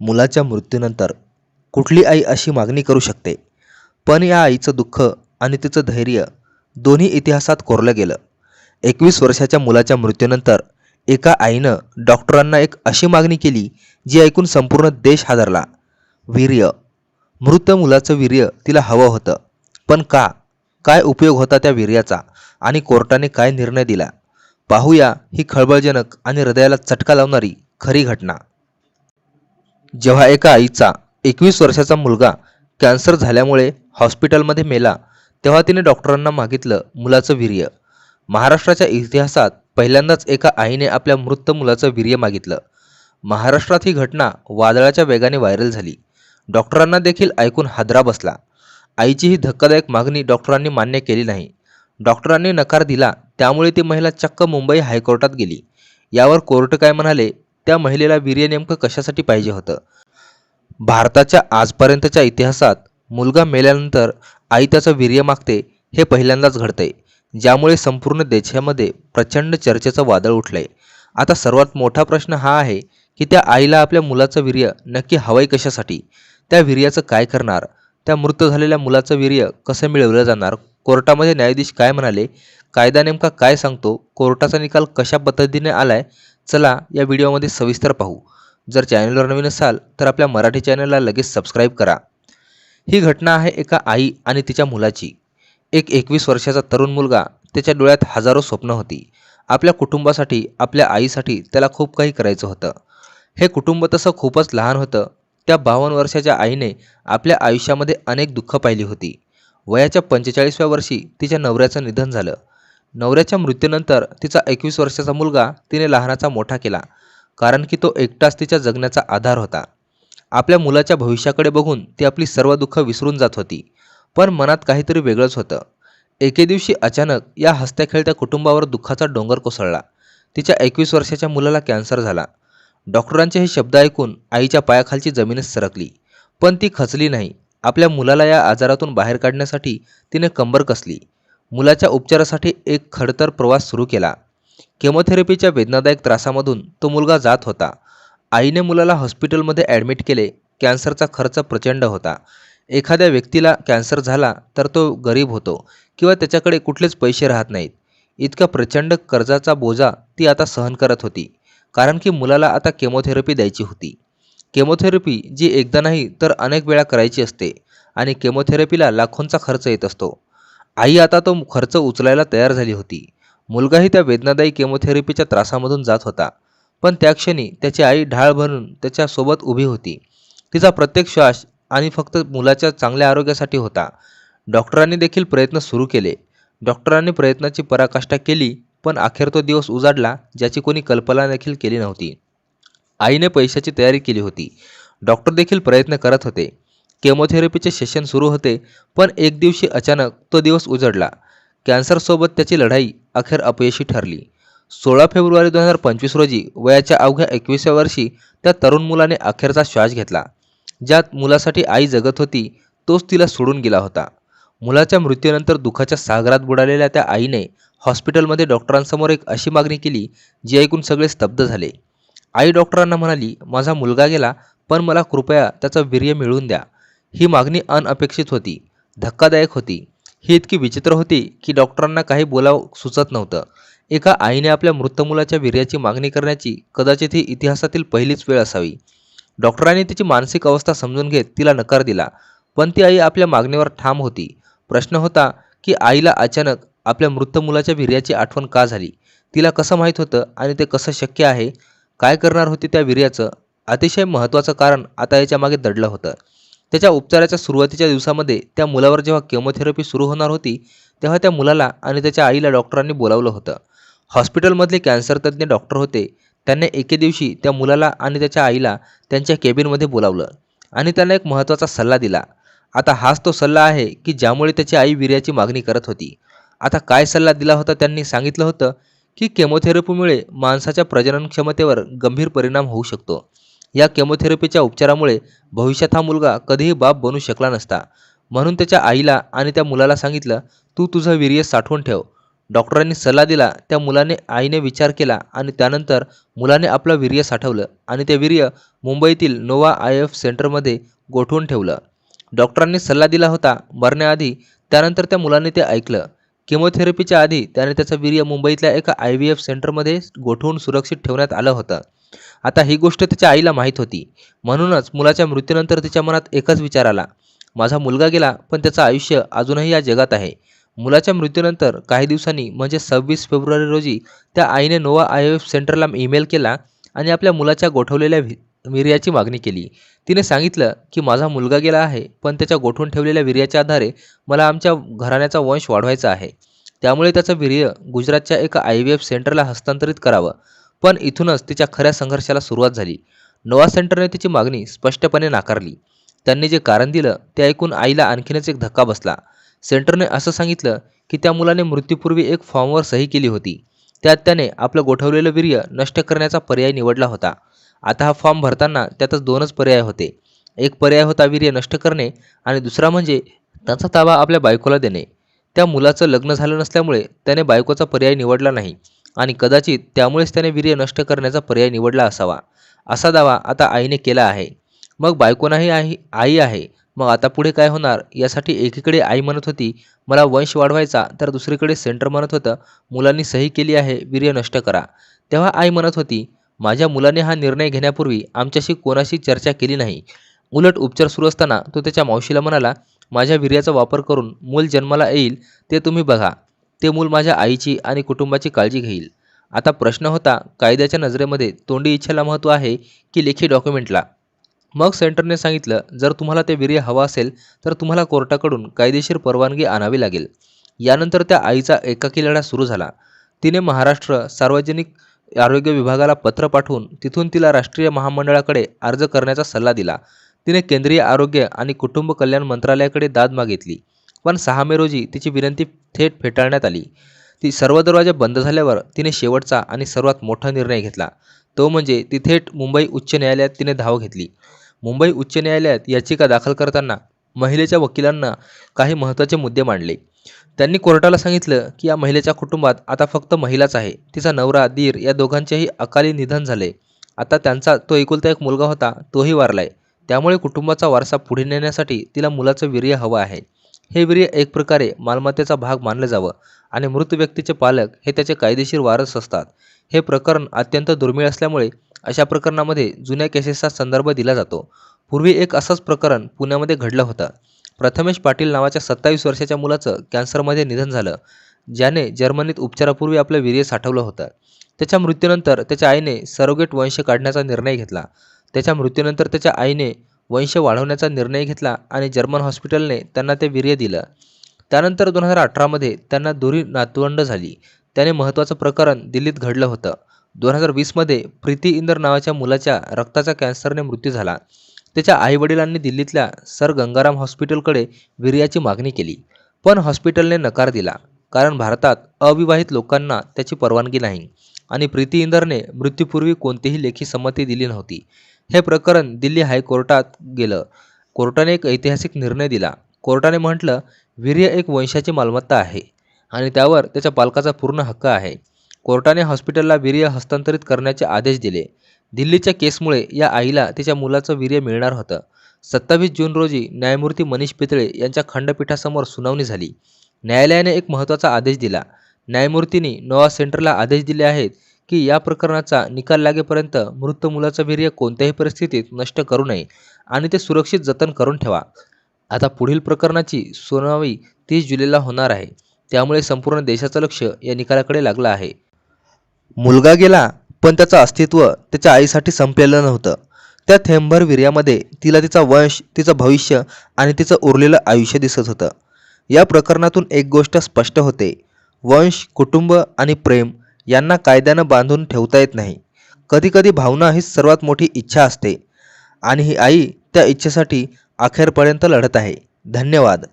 मुलाच्या मृत्यूनंतर कुठली आई अशी मागणी करू शकते? पण या आईचं दुःख आणि तिचं धैर्य दोन्ही इतिहासात कोरलं गेलं. एकवीस वर्षाच्या मुलाच्या मृत्यूनंतर एका आईनं डॉक्टरांना एक अशी मागणी केली जी ऐकून संपूर्ण देश हादरला. वीर्य. मृत मुलाचं वीर्य तिला हवं होतं. पण का? काय उपयोग होता त्या वीर्याचा? आणि कोर्टाने काय निर्णय दिला? पाहूया ही खळबळजनक आणि हृदयाला चटका लावणारी खरी घटना. जेव्हा एका आईचा एकवीस वर्षाचा मुलगा कॅन्सर झाल्यामुळे हॉस्पिटलमध्ये मेला तेव्हा तिने डॉक्टरांना मागितलं मुलाचं वीर्य. महाराष्ट्राच्या इतिहासात पहिल्यांदाच एका आईने आपल्या मृत मुलाचं वीर्य मागितलं. महाराष्ट्रात ही घटना वादळाच्या वेगाने व्हायरल झाली. डॉक्टरांना देखील ऐकून हादरा बसला. आईची ही धक्कादायक मागणी डॉक्टरांनी मान्य केली नाही. डॉक्टरांनी नकार दिला त्यामुळे ती महिला चक्क मुंबई हायकोर्टात गेली. यावर कोर्ट काय म्हणाले त्या महिलेला वीर्य नेमकं कशासाठी पाहिजे होतं? भारताच्या आजपर्यंतच्या इतिहासात मुलगा मेल्यानंतर आई त्याचं वीर्य मागते हे पहिल्यांदाच घडतंय. ज्यामुळे संपूर्ण देशामध्ये प्रचंड चर्चेचं वादळ उठलंय. आता सर्वात मोठा प्रश्न हा आहे की त्या आईला आपल्या मुलाचं वीर्य नक्की हवंय कशासाठी? त्या वीर्याचं काय करणार? त्या मृत झालेल्या मुलाचं वीर्य कसं मिळवलं जाणार? कोर्टामध्ये न्यायाधीश काय म्हणाले? कायदा नेमका काय सांगतो? कोर्टाचा निकाल कशा पद्धतीने आलाय? चला या व्हिडिओमध्ये सविस्तर पाहू. जर चॅनलवर नवीन असाल तर आपल्या मराठी चॅनलला लगेच सबस्क्राईब करा. ही घटना आहे एका आई आणि तिच्या मुलाची. एक एकवीस वर्षाचा तरुण मुलगा त्याच्या डोळ्यात हजारो स्वप्न होती. आपल्या कुटुंबासाठी आपल्या आईसाठी त्याला खूप काही करायचं होतं. हे कुटुंब तसं खूपच लहान होतं. त्या बावन्न वर्षाच्या आईने आपल्या आयुष्यामध्ये अनेक दुःख पाहिली होती. वयाच्या पंचेचाळीसव्या वर्षी तिच्या नवऱ्याचं निधन झालं. नवऱ्याच्या मृत्यूनंतर तिचा एकवीस वर्षाचा मुलगा तिने लहानाचा मोठा केला कारण की तो एकटाच तिच्या जगण्याचा आधार होता. आपल्या मुलाच्या भविष्याकडे बघून ती आपली सर्व दुःख विसरून जात होती पण मनात काहीतरी वेगळंच होतं. एके दिवशी अचानक या हसत्या खेळत्या कुटुंबावर दुःखाचा डोंगर कोसळला. तिच्या एकवीस वर्षाच्या मुलाला कॅन्सर झाला. डॉक्टरांचे हे शब्द ऐकून आईच्या पायाखालची जमीनच सरकली पण ती खचली नाही. आपल्या मुलाला या आजारातून बाहेर काढण्यासाठी तिने कंबर कसली मुलाच्या उपचारासाठी एक खडतर प्रवास सुरू केला. केमोथेरपीच्या वेदनादायक त्रासामधून तो मुलगा जात होता. आईने मुलाला हॉस्पिटलमध्ये ॲडमिट केले. कॅन्सरचा खर्च प्रचंड होता. एखाद्या व्यक्तीला कॅन्सर झाला तर तो गरीब होतो किंवा त्याच्याकडे कुठलेच पैसे राहत नाहीत. इतका प्रचंड कर्जाचा बोजा ती आता सहन करत होती कारण की मुलाला आता केमोथेरपी द्यायची होती. केमोथेरपी जी एकदा नाही तर अनेक वेळा करायची असते आणि केमोथेरपीला लाखोंचा खर्च येत असतो. आई आता तो खर्च उचलायला तयार झाली होती. मुलगाही त्या वेदनादायी केमोथेरपीच्या त्रासामधून जात होता. पण त्या क्षणी त्याची आई ढाळ भरून त्याच्यासोबत उभी होती. तिचा प्रत्येक श्वास आणि फक्त मुलाच्या चांगल्या आरोग्यासाठी होता. डॉक्टरांनी देखील प्रयत्न सुरू केले. डॉक्टरांनी प्रयत्नाची पराकाष्ठा केली पण अखेर तो दिवस उजाडला ज्याची कोणी कल्पना देखील केली नव्हती. आईने पैशाची तयारी केली होती. डॉक्टर देखील प्रयत्न करत होते. केमोथेरपीचे सेशन सुरू होते पण एक दिवशी अचानक तो दिवस उजडला. कॅन्सरसोबत त्याची लढाई अखेर अपयशी ठरली. सोळा फेब्रुवारी दोन हजार पंचवीस रोजी वयाच्या अवघ्या एकविसाव्या वर्षी त्या तरुण मुलाने अखेरचा श्वास घेतला. ज्यात मुलासाठी आई जगत होती तोच तिला सोडून गेला होता. मुलाच्या मृत्यूनंतर दुःखाच्या सागरात बुडालेल्या त्या आईने हॉस्पिटलमध्ये डॉक्टरांसमोर एक अशी मागणी केली जी ऐकून सगळे स्तब्ध झाले. आई डॉक्टरांना म्हणाली माझा मुलगा गेला पण मला कृपया त्याचं वीर्य मिळवून द्या. ही मागणी अनअपेक्षित होती. धक्कादायक होती. ही इतकी विचित्र होती की डॉक्टरांना काही बोलावं सुचत नव्हतं. एका आईने आपल्या मृत मुलाच्या वीर्याची मागणी करण्याची कदाचित ही इतिहासातील पहिलीच वेळ असावी. डॉक्टरांनी तिची मानसिक अवस्था समजून घेत तिला नकार दिला. पण ती आई आपल्या मागणीवर ठाम होती. प्रश्न होता की आईला अचानक आपल्या मृत मुलाच्या वीर्याची आठवण का झाली? तिला कसं माहीत होतं आणि ते कसं शक्य आहे? काय करणार होते त्या वीर्याचं? अतिशय महत्त्वाचं कारण आता याच्या मागे दडलं होतं. त्याच्या उपचाराच्या सुरुवातीच्या दिवसामध्ये त्या मुलावर जेव्हा केमोथेरपी सुरू होणार होती तेव्हा त्या मुलाला आणि त्याच्या आईला डॉक्टरांनी बोलावलं होतं. हॉस्पिटलमधले कॅन्सर तज्ज्ञ डॉक्टर होते. त्यांनी एके दिवशी त्या मुलाला आणि त्याच्या आईला त्यांच्या केबिनमध्ये बोलावलं आणि त्यांना एक महत्त्वाचा सल्ला दिला. आता हाच तो सल्ला आहे की ज्यामुळे त्याची आई वीर्याची मागणी करत होती. आता काय सल्ला दिला होता त्यांनी सांगितलं होतं की केमोथेरपीमुळे माणसाच्या प्रजनन क्षमतेवर गंभीर परिणाम होऊ शकतो. या केमोथेरपीच्या उपचारामुळे भविष्यात हा मुलगा कधीही बाप बनू शकला नसता. म्हणून त्याच्या आईला आणि त्या मुलाला सांगितलं तू तुझं वीर्य साठवून ठेव. डॉक्टरांनी सल्ला दिला त्या मुलाने आईने विचार केला आणि त्यानंतर मुलाने आपलं वीर्य साठवलं आणि ते वीर्य मुंबईतील नोवा आय एफ सेंटरमध्ये गोठवून ठेवलं. डॉक्टरांनी सल्ला दिला होता मरण्याआधी त्यानंतर त्या मुलाने ते ऐकलं. केमोथेरपीच्या आधी त्याने त्याचं वीर्य मुंबईतल्या एका आय व्ही एफ सेंटरमध्ये गोठवून सुरक्षित ठेवण्यात आलं होतं. आता ही गोष्ट त्याच्या आईला माहीत होती. म्हणूनच मुलाच्या मृत्यूनंतर तिच्या मनात एकच विचार आला. माझा मुलगा गेला पण त्याचं आयुष्य अजूनही या जगात आहे. मुलाच्या मृत्यूनंतर काही दिवसांनी म्हणजे सव्वीस फेब्रुवारी रोजी त्या आईने नोवा आय एफ सेंटरला ईमेल केला आणि आपल्या मुलाच्या गोठवलेल्या विर्याची मागणी केली. तिने सांगितलं की माझा मुलगा गेला आहे पण त्याच्या गोठवून ठेवलेल्या वीर्याच्या आधारे मला आमच्या घराण्याचा वंश वाढवायचा आहे. त्यामुळे त्याचं वीर्य गुजरातच्या एका आय व्ही एफ सेंटरला हस्तांतरित करावं. पण इथूनच तिच्या खऱ्या संघर्षाला सुरुवात झाली. नोवा सेंटरने तिची मागणी स्पष्टपणे नाकारली. त्यांनी जे कारण दिलं ते ऐकून आईला आणखीनच एक धक्का बसला. सेंटरने असं सांगितलं की त्या मुलाने मृत्यूपूर्वी एक फॉर्मवर सही केली होती. त्यात त्याने आपलं गोठवलेलं वीर्य नष्ट करण्याचा पर्याय निवडला होता. आता हा फॉर्म भरताना त्यातच दोनच पर्याय होते. एक पर्याय होता वीर्य नष्ट करणे आणि दुसरा म्हणजे त्याचा ताबा आपल्या बायकोला देणे. त्या मुलाचं लग्न झालं नसल्यामुळे त्याने बायकोचा पर्याय निवडला नाही. आणि कदाचित त्यामुळेच त्याने वीर्य नष्ट करण्याचा पर्याय निवडला असावा. असा दावा आता आईने केला आहे. मग बायकोनाही आई आई आहे. मग आता पुढे काय होणार? यासाठी एकीकडे आई म्हणत होती मला वंश वाढवायचा तर दुसरीकडे सेंटर म्हणत होतं मुलांनी सही केली आहे वीर्य नष्ट करा. तेव्हा आई म्हणत होती माझ्या मुलाने हा निर्णय घेण्यापूर्वी आमच्याशी कोणाशी चर्चा केली नाही. उलट उपचार सुरू असताना तो त्याच्या मावशीला म्हणाला माझ्या वीर्याचा वापर करून मूल जन्माला येईल ते तुम्ही बघा. ते मूल माझ्या आईची आणि कुटुंबाची काळजी घेईल. आता प्रश्न होता कायद्याच्या नजरेमध्ये तोंडी इच्छेला महत्त्व आहे की लेखी डॉक्युमेंटला? मग सेंटरने सांगितलं जर तुम्हाला ते वीर्य हवं असेल तर तुम्हाला कोर्टाकडून कायदेशीर परवानगी आणावी लागेल. यानंतर त्या आईचा एकाकी लढा सुरू झाला. तिने महाराष्ट्र सार्वजनिक आरोग्य विभागाला पत्र पाठवून तिथून तिला राष्ट्रीय महामंडळाकडे अर्ज करण्याचा सल्ला दिला. तिने केंद्रीय आरोग्य आणि कुटुंब कल्याण मंत्रालयाकडे दाद मागितली. पण सहा मे रोजी तिची विनंती थेट फेटाळण्यात आली. ती सर्व दरवाजे बंद झाल्यावर तिने शेवटचा आणि सर्वात मोठा निर्णय घेतला. तो म्हणजे ती थेट मुंबई उच्च न्यायालयात तिने धाव घेतली. मुंबई उच्च न्यायालयात याचिका दाखल करताना महिलेच्या वकिलांना काही महत्त्वाचे मुद्दे मांडले. त्यांनी कोर्टाला सांगितलं की या महिलेच्या कुटुंबात आता फक्त महिलाच आहे. तिचा नवरा दीर या दोघांचेही अकाली निधन झाले. आता त्यांचा तो एकुलता एक मुलगा होता तोही वारलाय. त्यामुळे कुटुंबाचा वारसा पुढे नेण्यासाठी तिला मुलाचं वीर्य हवं आहे. हे वीर्य एक प्रकारे मालमत्तेचा भाग मानलं जावं आणि मृत व्यक्तीचे पालक हे त्याचे कायदेशीर वारस असतात. हे प्रकरण अत्यंत दुर्मिळ असल्यामुळे अशा प्रकरणामध्ये जुन्या केसेसचा संदर्भ दिला जातो. पूर्वी एक असंच प्रकरण पुण्यामध्ये घडलं होतं. प्रथमेश पाटील नावाच्या सत्तावीस वर्षाच्या मुलाचं कॅन्सरमध्ये निधन झालं ज्याने जर्मनीत उपचारापूर्वी आपलं वीर्य साठवलं होतं. त्याच्या मृत्यूनंतर त्याच्या आईने सरोगेट वंश काढण्याचा निर्णय घेतला. त्याच्या मृत्यूनंतर त्याच्या आईने वंश वाढवण्याचा निर्णय घेतला आणि जर्मन हॉस्पिटलने त्यांना ते वीर्य दिलं. त्यानंतर दोन हजार अठरामध्ये त्यांना दोरी नातवंड झाली. त्याने महत्त्वाचं प्रकरण दिल्लीत घडलं होतं. दोन हजार वीसमध्ये प्रीती इंदर नावाच्या मुलाच्या रक्ताचा कॅन्सरने मृत्यू झाला. त्याच्या आईवडिलांनी दिल्लीतल्या सर गंगाराम हॉस्पिटलकडे वीर्याची मागणी केली. पण हॉस्पिटलने नकार दिला कारण भारतात अविवाहित लोकांना त्याची परवानगी नाही आणि प्रीती इंदरने मृत्यूपूर्वी कोणतीही लेखी संमती दिली नव्हती. हे प्रकरण दिल्ली हायकोर्टात गेलं. कोर्टाने एक ऐतिहासिक निर्णय दिला. कोर्टाने म्हटलं वीर्य एक वंशाची मालमत्ता आहे आणि त्यावर त्याच्या पालकाचा पूर्ण हक्क आहे. कोर्टाने हॉस्पिटलला वीर्य हस्तांतरित करण्याचे आदेश दिले. दिल्लीच्या केसमुळे या आईला तिच्या मुलाचं वीर्य मिळणार होतं. सत्तावीस जून रोजी न्यायमूर्ती मनीष पितळे यांच्या खंडपीठासमोर सुनावणी झाली. न्यायालयाने एक महत्त्वाचा आदेश दिला. न्यायमूर्तींनी नोवा सेंटरला आदेश दिले आहेत की या प्रकरणाचा निकाल लागेपर्यंत मृत मुलाचं वीर्य कोणत्याही परिस्थितीत नष्ट करू नये आणि ते सुरक्षित जतन करून ठेवा. आता पुढील प्रकरणाची सुनावणी तीस जुलैला होणार आहे. त्यामुळे संपूर्ण देशाचं लक्ष या निकालाकडे लागलं आहे. मुलगा गेला पण त्याचं अस्तित्व त्याच्या आईसाठी संपलेलं नव्हतं. त्या थेंबर वीर्यामध्ये तिला तिचा वंश तिचं भविष्य आणि तिचं उरलेलं आयुष्य दिसत होतं. या प्रकरणातून एक गोष्ट स्पष्ट होते. वंश कुटुंब आणि प्रेम यांना कायद्यानं बांधून ठेवता येत नाही. कधीकधी भावना हीच सर्वात मोठी इच्छा असते. आणि ही आई त्या इच्छेसाठी अखेरपर्यंत लढत आहे. धन्यवाद.